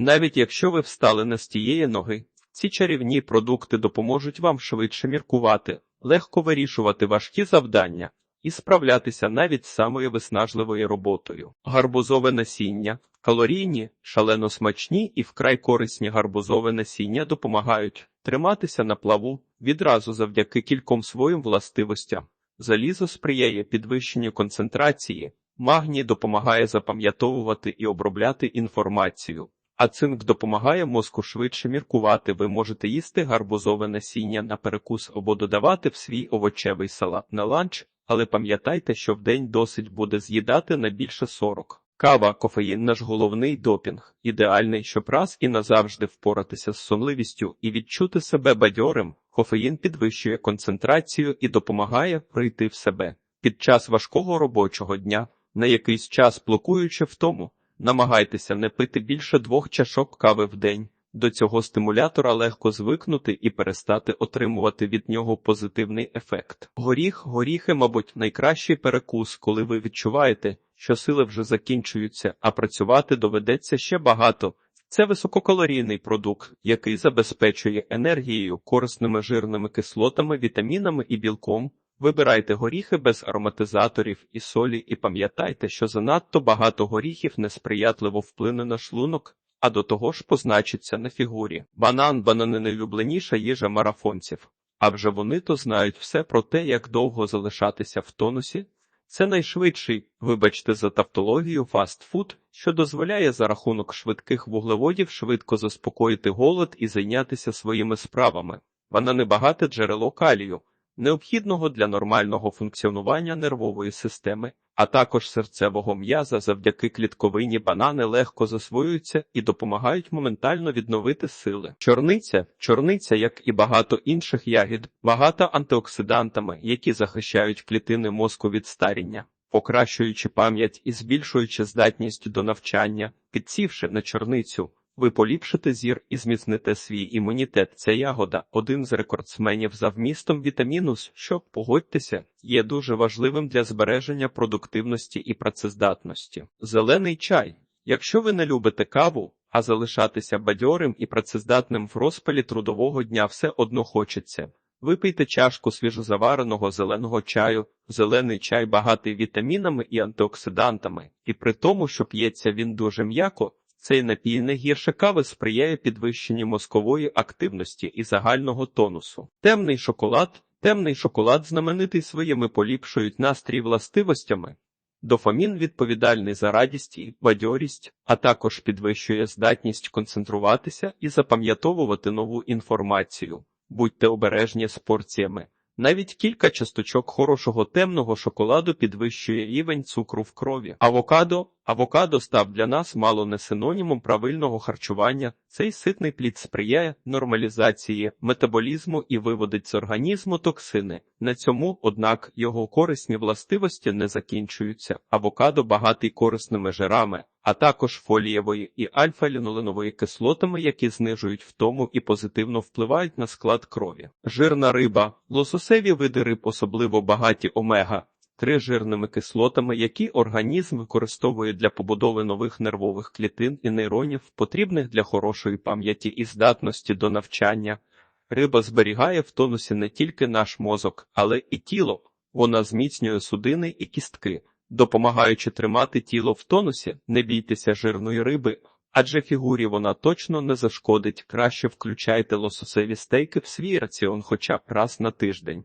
Навіть якщо ви встали не з тієї ноги, ці чарівні продукти допоможуть вам швидше міркувати, легко вирішувати важкі завдання і справлятися навіть з самою виснажливою роботою. Гарбузове насіння, калорійні, шалено смачні і вкрай корисні гарбузове насіння допомагають триматися на плаву відразу завдяки кільком своїм властивостям. Залізо сприяє підвищенню концентрації, магній допомагає запам'ятовувати і обробляти інформацію. А цинк допомагає мозку швидше міркувати. Ви можете їсти гарбузове насіння на перекус або додавати в свій овочевий салат на ланч, але пам'ятайте, що в день досить буде з'їдати на більше 40. Кава, кофеїн наш головний допінг, ідеальний, щоб раз і назавжди впоратися з сонливістю і відчути себе бадьорим. Кофеїн підвищує концентрацію і допомагає прийти в себе. Під час важкого робочого дня, на якийсь час блокуючи втому, намагайтеся не пити більше двох чашок кави в день. До цього стимулятора легко звикнути і перестати отримувати від нього позитивний ефект. Горіх, горіхи, мабуть, найкращий перекус, коли ви відчуваєте, що сили вже закінчуються, а працювати доведеться ще багато. Це висококалорійний продукт, який забезпечує енергією, корисними жирними кислотами, вітамінами і білком. Вибирайте горіхи без ароматизаторів і солі, і пам'ятайте, що занадто багато горіхів несприятливо вплине на шлунок, а до того ж позначиться на фігурі. Банан банани найулюбленіша їжа марафонців. А вже вони то знають все про те, як довго залишатися в тонусі. Це найшвидший, вибачте, за тавтологію фастфуд, що дозволяє за рахунок швидких вуглеводів швидко заспокоїти голод і зайнятися своїми справами. Банани багате джерело калію, необхідного для нормального функціонування нервової системи, а також серцевого м'яза завдяки клітковині банани легко засвоюються і допомагають моментально відновити сили. Чорниця, чорниця, як і багато інших ягід, багата антиоксидантами, які захищають клітини мозку від старіння. Покращуючи пам'ять і збільшуючи здатність до навчання, підсівши на чорницю, ви поліпшите зір і зміцните свій імунітет. Ця ягода один з рекордсменів за вмістом вітаміну, що, погодьтеся, є дуже важливим для збереження продуктивності і працездатності. Зелений чай. Якщо ви не любите каву, а залишатися бадьорим і працездатним в розпалі трудового дня все одно хочеться. Випийте чашку свіжозавареного зеленого чаю, зелений чай багатий вітамінами і антиоксидантами, і при тому, що п'ється він дуже м'яко, цей напій не гірше кави сприяє підвищенню мозкової активності і загального тонусу. Темний шоколад, темний шоколад знаменитий своїми поліпшують настрій властивостями. Дофамін відповідальний за радість і бадьорість, а також підвищує здатність концентруватися і запам'ятовувати нову інформацію. Будьте обережні з порціями. Навіть кілька часточок хорошого темного шоколаду підвищує рівень цукру в крові. Авокадо Авокадо став для нас мало не синонімом правильного харчування. Цей ситний плід сприяє нормалізації метаболізму і виводить з організму токсини. На цьому, однак, його корисні властивості не закінчуються. Авокадо багатий корисними жирами, а також фолієвої і альфа-лінолинової кислотами, які знижують втому і позитивно впливають на склад крові. Жирна риба, лососеві види риб, особливо багаті омега. Три жирними кислотами, які організм використовує для побудови нових нервових клітин і нейронів, потрібних для хорошої пам'яті і здатності до навчання. Риба зберігає в тонусі не тільки наш мозок, але і тіло. Вона зміцнює судини і кістки, допомагаючи тримати тіло в тонусі, не бійтеся жирної риби, адже фігурі вона точно не зашкодить. Краще включайте лососеві стейки в свій раціон хоча б раз на тиждень.